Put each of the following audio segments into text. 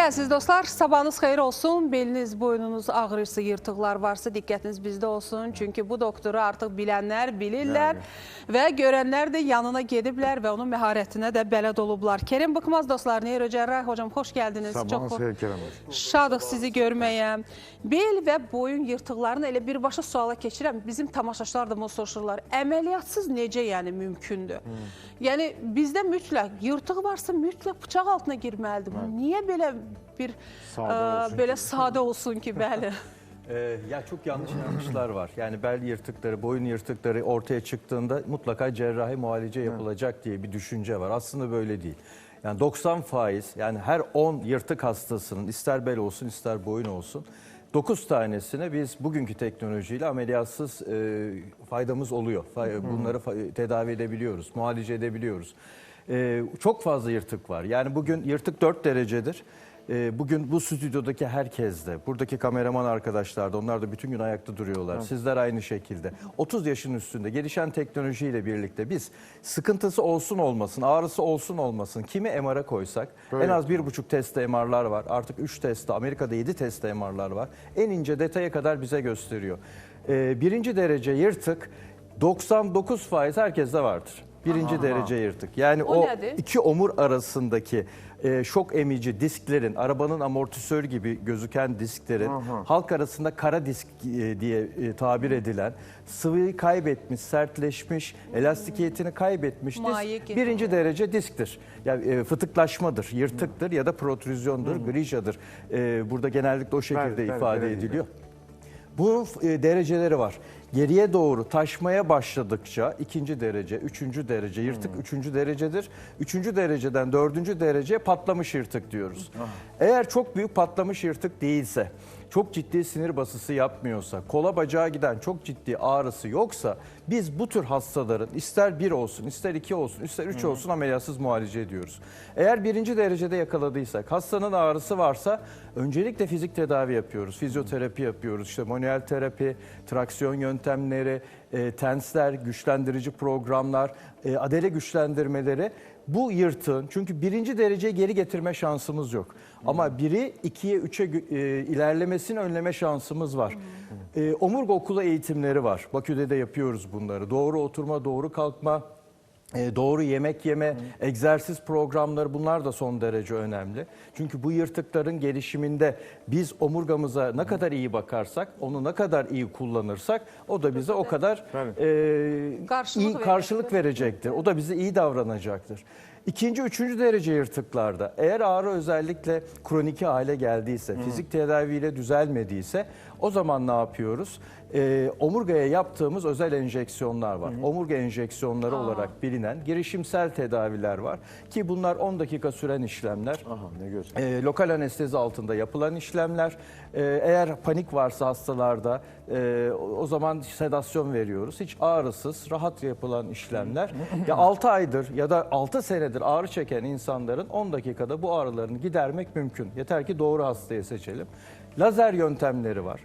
Bəli, əziz dostlar, sabahınız xeyir olsun. Beliniz, boynunuz ağrırsa, yırtıqlar varsa diqqətiniz bizdə olsun. Çünki bu doktoru artıq bilənlər bilirlər və görənlər də yanına gediblər və onun məharətinə də bələd olublar. Kerim Bıkmaz dostlar, neyrocərrah hocam, xoş gəldiniz. Sabahınız xeyir hocam. Şadıq sizi görməyə. Bel və boyun yırtıqlarını elə birbaşa suala keçirəm. Bizim tamaşaçılar da bunu soruşurlar. Əməliyyatsız necə yəni mümkündür? Yəni bizdə mütləq yırtıq varsa mütləq bıçaq altına girməlidir. Bu Niyə belə bir Sadə ə, olsun belə sadə olsun ki, bəli. Ee, ya çok yanlış inanışlar var. Yani bel yırtıkları, boyun yırtıkları ortaya çıktığında mutlaka cerrahi muhalece yapılacak diye bir düşünce var. Aslında böyle değil. Yani 90 faiz yani her 10 yırtık hastasının ister bel olsun ister boyun olsun 9 tanesine biz bugünkü teknolojiyle ameliyatsız e, faydamız oluyor. Bunları fa- tedavi edebiliyoruz, muhalece edebiliyoruz. E, çok fazla yırtık var. Yani bugün yırtık 4 derecedir. Ee, Bugün bu stüdyodaki herkes de, buradaki kameraman arkadaşlar da, onlar da bütün gün ayakta duruyorlar. Sizler aynı şekilde. 30 yaşın üstünde gelişen teknolojiyle birlikte biz sıkıntısı olsun olmasın, ağrısı olsun olmasın, kimi MR'a koysak Böyle. en az bir buçuk testte MR'lar var. Artık 3 testte, Amerika'da 7 testte MR'lar var. En ince detaya kadar bize gösteriyor. Ee, birinci derece yırtık 99 faiz herkeste vardır. Birinci derece yırtık. Yani O o, nedir? iki omur arasındaki e, şok emici disklerin, arabanın amortisör gibi gözüken disklerin halk arasında kara disk e, diye e, tabir edilen sıvıyı kaybetmiş, sertleşmiş, elastikiyetini kaybetmiş disk birinci derece disktir. Yani e, fıtıklaşmadır, yırtıktır ya da protruzyondur, grijadır. E, burada genellikle o şekilde Evet, evet, ifade evet. ediliyor. Bunun e, dereceleri var. Geriye doğru taşmaya başladıkça ikinci derece, üçüncü derece, yırtık üçüncü derecedir. Üçüncü dereceden dördüncü dereceye patlamış yırtık diyoruz. Eğer çok büyük patlamış yırtık değilse, çok ciddi sinir basısı yapmıyorsa, kola bacağa giden çok ciddi ağrısı yoksa biz bu tür hastaların ister bir olsun, ister iki olsun, ister üç olsun ameliyatsız muhalece ediyoruz. Eğer birinci derecede yakaladıysak, hastanın ağrısı varsa öncelikle fizik tedavi yapıyoruz. Fizyoterapi yapıyoruz, işte manuel terapi, traksiyon yöntemleri, e, tensler, güçlendirici programlar, e, adele güçlendirmeleri bu yırtığın çünkü birinci dereceye geri getirme şansımız yok. Ama biri ikiye üçe e, ilerlemesini önleme şansımız var. E, omurga okulu eğitimleri var. Bakü'de de yapıyoruz bunları. Doğru oturma, doğru kalkma, e, doğru yemek yeme, egzersiz programları bunlar da son derece önemli. Çünkü bu yırtıkların gelişiminde biz omurgamıza ne kadar iyi bakarsak, onu ne kadar iyi kullanırsak o da bize o kadar e, Karşılık iyi karşılık verecektir. O da bize iyi davranacaktır. İkinci, üçüncü derece yırtıklarda eğer ağrı özellikle kronik hale geldiyse, fizik tedaviyle düzelmediyse o zaman ne yapıyoruz? Ee, omurgaya yaptığımız özel enjeksiyonlar var. Omurga enjeksiyonları olarak bilinen girişimsel tedaviler var. Ki bunlar 10 dakika süren işlemler. Aha ne güzel. E, lokal anestezi altında yapılan işlemler. E, eğer panik varsa hastalarda e, o o zaman sedasyon veriyoruz. Hiç ağrısız, rahat yapılan işlemler. ya 6 aydır ya da 6 senedir ağrı çeken insanların 10 dakikada bu ağrılarını gidermek mümkün. Yeter ki doğru hastayı seçelim. Lazer yöntemleri var.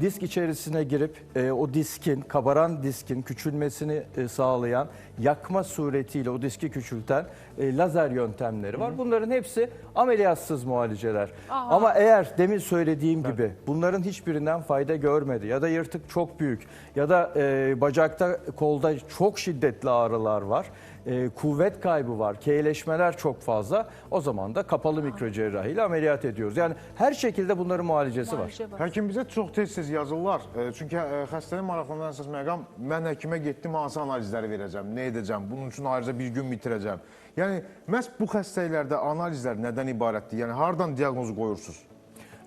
Disk içerisine girip e, o diskin, kabaran diskin küçülmesini e, sağlayan, yakma suretiyle o diski küçülten e, lazer yöntemleri var. Bunların hepsi ameliyatsız muhaleceler. Ama eğer demin söylediğim gibi bunların hiçbirinden fayda görmedi ya da yırtık çok büyük ya da e, bacakta, kolda çok şiddetli ağrılar var. e, kuvvet kaybı var, keyleşmeler çok fazla. O zaman da kapalı mikrocerrahi ile ameliyat ediyoruz. Yani her şekilde bunların muhalecesi var. Var. Həkim bizə çox tez-tez yazırlar. E, Çünki e, xəstənin maraqlanan əsas məqam mən həkimə getdim hansı analizləri verəcəm, nə edəcəm, bunun üçün ayrıca bir gün bitirəcəm. Yəni məhz bu xəstəliklərdə analizlər nədən ibarətdir? Yəni hardan diaqnozu qoyursunuz?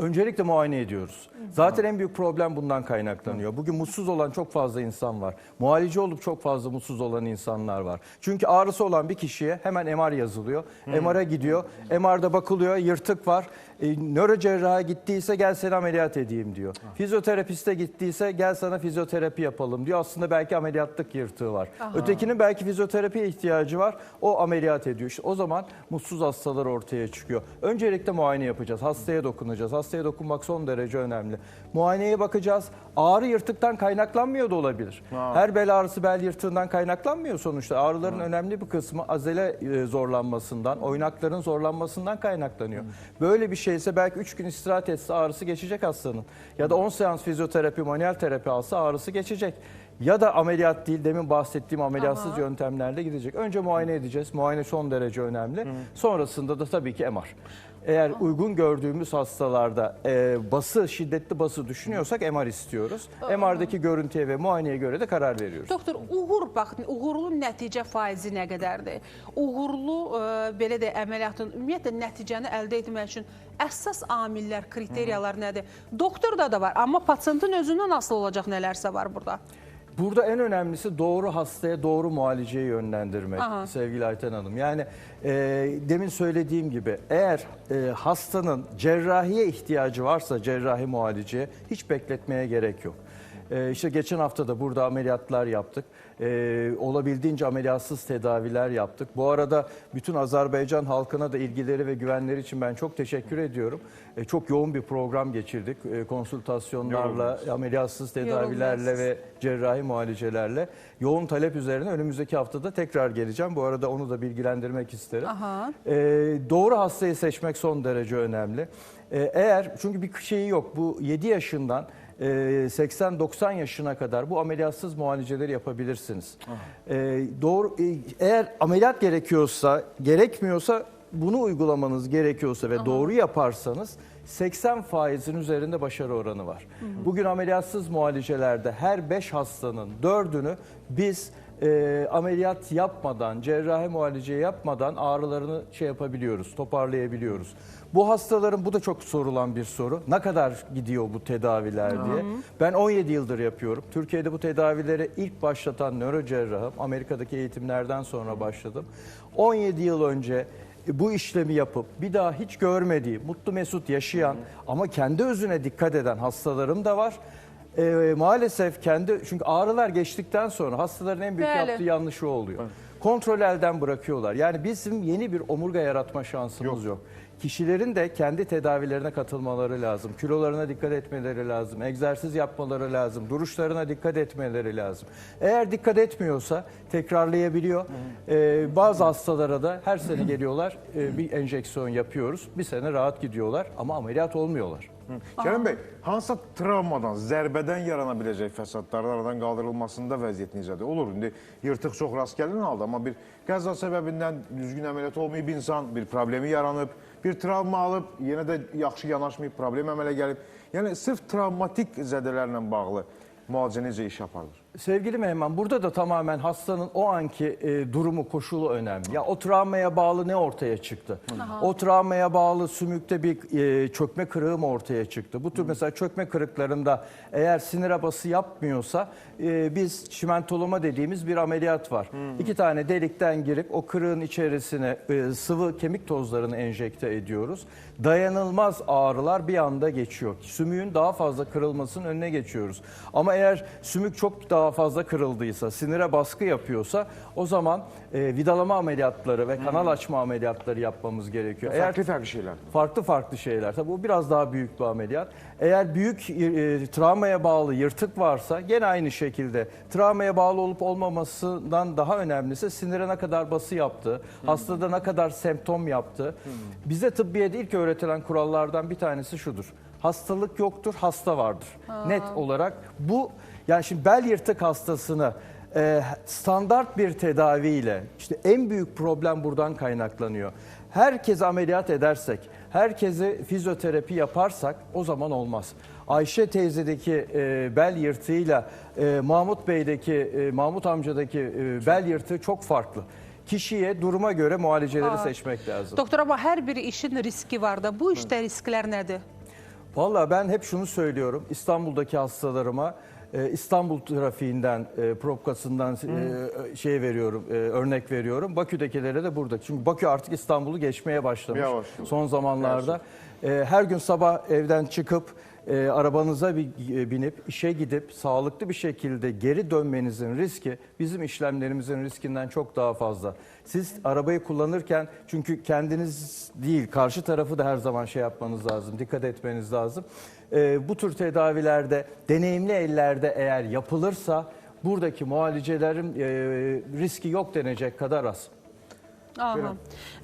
Öncelikle muayene ediyoruz. Zaten en büyük problem bundan kaynaklanıyor. Bugün mutsuz olan çok fazla insan var. Muhalece olup çok fazla mutsuz olan insanlar var. Çünkü ağrısı olan bir kişiye hemen MR yazılıyor. MR'a gidiyor. MR'da bakılıyor, yırtık var. E, nörocerraha gittiyse gel seni ameliyat edeyim diyor. Fizyoterapiste gittiyse gel sana fizyoterapi yapalım diyor. Aslında belki ameliyatlık yırtığı var. Ötekinin belki fizyoterapiye ihtiyacı var. O ameliyat ediyor. İşte o zaman mutsuz hastalar ortaya çıkıyor. Öncelikle muayene yapacağız. Hastaya dokunacağız. Hastaya dokunmak son derece önemli. Muayeneye bakacağız. Ağrı yırtıktan kaynaklanmıyor da olabilir. Her bel ağrısı bel yırtığından kaynaklanmıyor sonuçta. Ağrıların önemli bir kısmı azele e, zorlanmasından, oynakların zorlanmasından kaynaklanıyor. Böyle bir şeyse belki 3 gün istirahat etse ağrısı geçecek hastanın. Ya da 10 seans fizyoterapi, manuel terapi alsa ağrısı geçecek. Ya da ameliyat değil, demin bahsettiğim ameliyatsız yöntemlerle gidecek. Önce muayene edeceğiz. Muayene son derece önemli. Sonrasında da tabii ki MR. Eğer uygun gördüğümüz hastalarda e, bası, şiddetli bası düşünüyorsak MR istiyoruz. MR'daki görüntüye ve muayeneye göre de karar veriyoruz. Doktor, uğur bax, uğurlu nəticə faizi nə qədərdir? Uğurlu e, belə də əməliyyatın ümumiyyətlə nəticəni əldə etmək üçün əsas amillər, kriteriyalar nədir? Doktorda da var, amma pasiyentin özündən asılı olacaq nələrsə var burada. Burada en önemlisi doğru hastaya doğru mualiceye yönlendirmek Aha. sevgili Ayten Hanım. Yani e, demin söylediğim gibi eğer e, hastanın cerrahiye ihtiyacı varsa cerrahi mualiceye hiç bekletmeye gerek yok. E, işte geçen hafta da burada ameliyatlar yaptık. E, olabildiğince ameliyatsız tedaviler yaptık. Bu arada bütün Azerbaycan halkına da ilgileri ve güvenleri için ben çok teşekkür ediyorum. E, çok yoğun bir program geçirdik. E, konsültasyonlarla, ameliyatsız tedavilerle ve cerrahi muayenelerle yoğun talep üzerine önümüzdeki haftada tekrar geleceğim. Bu arada onu da bilgilendirmek isterim. Aha. Ee, doğru hastayı seçmek son derece önemli. Ee, eğer çünkü bir şeyi yok. Bu 7 yaşından 80-90 yaşına kadar bu ameliyatsız muayeneleri yapabilirsiniz. Ee, doğru e, eğer ameliyat gerekiyorsa, gerekmiyorsa bunu uygulamanız gerekiyorsa ve doğru yaparsanız 80 faizin üzerinde başarı oranı var. Bugün ameliyatsız muayenecelerde her 5 hastanın 4'ünü biz e, ameliyat yapmadan, cerrahi muayene yapmadan ağrılarını şey yapabiliyoruz, toparlayabiliyoruz. Bu hastaların, bu da çok sorulan bir soru. Ne kadar gidiyor bu tedaviler diye. Ben 17 yıldır yapıyorum. Türkiye'de bu tedavileri ilk başlatan nörocerrahım. Amerika'daki eğitimlerden sonra başladım. 17 yıl önce bu işlemi yapıp bir daha hiç görmediği, mutlu mesut yaşayan ama kendi özüne dikkat eden hastalarım da var. Ee, maalesef kendi çünkü ağrılar geçtikten sonra hastaların en büyük Bəli. yaptığı yanlışı o oluyor. Kontrol elden bırakıyorlar. Yani bizim yeni bir omurga yaratma şansımız yok. Kişilerin de kendi tedavilerine katılmaları lazım. Kilolarına dikkat etmeleri lazım. Egzersiz yapmaları lazım. Duruşlarına dikkat etmeleri lazım. Eğer dikkat etmiyorsa tekrarlayabiliyor. Ee, bazı hastalara da her sene geliyorlar e, bir enjeksiyon yapıyoruz. Bir sene rahat gidiyorlar ama ameliyat olmuyorlar. Kerem Bey, hansısa travmadan, zərbədən yarana biləcək fəsadların aradan qaldırılmasında vəziyyət necədir? Olur, indi yırtıq çox rast gələn halda, amma bir qəza səbəbindən düzgün əməliyyat olmayıb insan, bir problemi yaranıb, bir travma alıb, yenə də yaxşı yanaşmayıb, problem əmələ gəlib. Yəni, sırf travmatik zədələrlə bağlı müalicə necə iş aparılır? Sevgili Mehman burada da tamamen hastanın o anki e, durumu koşulu önemli. Ya o travmaya bağlı ne ortaya çıktı? O travmaya bağlı sümükte bir e, çökme kırığı mı ortaya çıktı? Bu tür mesela çökme kırıklarında eğer sinir abası yapmıyorsa e, biz çimentolama dediğimiz bir ameliyat var. İki tane delikten girip o kırığın içerisine e, sıvı kemik tozlarını enjekte ediyoruz. Dayanılmaz ağrılar bir anda geçiyor. Sümüğün daha fazla kırılmasının önüne geçiyoruz. Ama eğer sümük çok daha fazla kırıldıysa, sinire baskı yapıyorsa o zaman e, vidalama ameliyatları ve kanal açma ameliyatları yapmamız gerekiyor. Eğer Fərqli-fərqli şeylər. farklı farklı şeyler. Tabii bu biraz daha büyük bir ameliyat. Eğer büyük e, travmaya bağlı yırtık varsa gene aynı şekilde travmaya bağlı olup olmamasından daha önemlisi sinire ne kadar bası yaptı, hastada ne kadar semptom yaptı. Bize tıbbiyede ilk öğretilen kurallardan bir tanesi şudur. Hastalık yoktur, hasta vardır. Net olarak bu yani şimdi bel yırtık hastasını e, standart bir tedaviyle işte en büyük problem buradan kaynaklanıyor. Herkese ameliyat edersek, herkese fizyoterapi yaparsak o zaman olmaz. Ayşe teyzedeki e, bel yırtığıyla e, Mahmut Bey'deki, e, Mahmut amcadaki e, bel yırtığı çok farklı. Kişiye, duruma göre muhaleceleri seçmek lazım. Doktor, amma hər bir işin riski var da. Bu işdə risklər nədir? Vallahi ben hep şunu söylüyorum İstanbul'daki hastalarıma e, İstanbul trafiğinden, e, propkasından e, şey veriyorum, e, örnek veriyorum. Bakü'dekilere de burada. Çünkü Bakü artık İstanbul'u geçmeye başlamış Yavaş. son zamanlarda. E, her gün sabah evden çıkıp e, arabanıza bir- e, binip işe gidip sağlıklı bir şekilde geri dönmenizin riski bizim işlemlerimizin riskinden çok daha fazla. Siz arabayı kullanırken çünkü kendiniz değil karşı tarafı da her zaman şey yapmanız lazım, dikkat etmeniz lazım. E, bu tür tedavilerde deneyimli ellerde eğer yapılırsa buradaki mualicelerin e, riski yok denecek kadar az. Aha.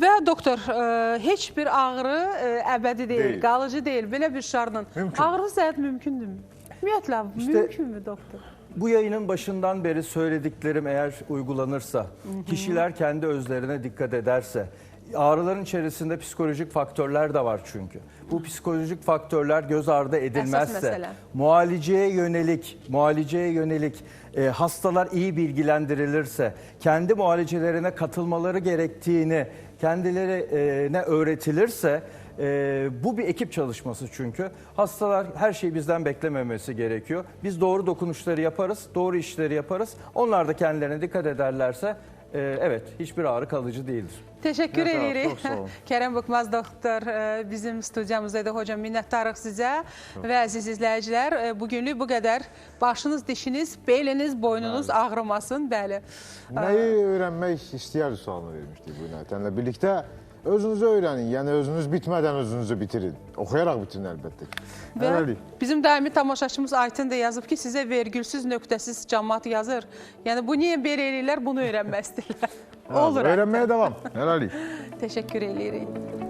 Və doktor, e, heç bir ağrı e, əbədi deyil, Deyil. qalıcı deyil. Belə bir şartla Mümkün. ağrı zət mümkündürmü? Ümumiyyətlə, İşte- mümkünmü doktor? Bu yayının başından beri söylediklerim eğer uygulanırsa, kişiler kendi özlerine dikkat ederse, ağrıların içerisinde psikolojik faktörler de var çünkü. Bu psikolojik faktörler göz ardı edilmezse, mualiceye yönelik, mualiceye yönelik e, hastalar iyi bilgilendirilirse, kendi mualicelerine katılmaları gerektiğini kendilerine öğretilirse, e, bu bir ekip çalışması çünkü. Hastalar her şeyi bizden beklememesi gerekiyor. Biz doğru dokunuşları yaparız, doğru işleri yaparız. Onlar da kendilerine dikkat ederlerse, e, evet hiçbir ağrı kalıcı değildir. Sağ ol, edirik. Kərəm Bıxmaz doktor e, bizim studiyamızdaydı. Hocam minnətdarıq sizə və əziz izləyicilər. e, Bugünlük bu qədər. Başınız, dişiniz, beliniz, boynunuz ağrımasın. Bəli. Nəyi öyrənmək istəyər sualını vermişdik bu Nətənlə birlikdə. Özünüzü öyrənin, yəni özünüz bitmədən özünüzü bitirin. Oxuyaraq bitirin əlbəttə. ki. Və bizim daimi tamaşaçımız Aytın da yazıb ki, sizə vergülsüz, nöqtəsiz cəmaat yazır. Yəni bu niyə belə eləyirlər, bunu öyrənmək istəyirlər. Olur. Öyrənməyə davam. Hələlik. Təşəkkür edirik.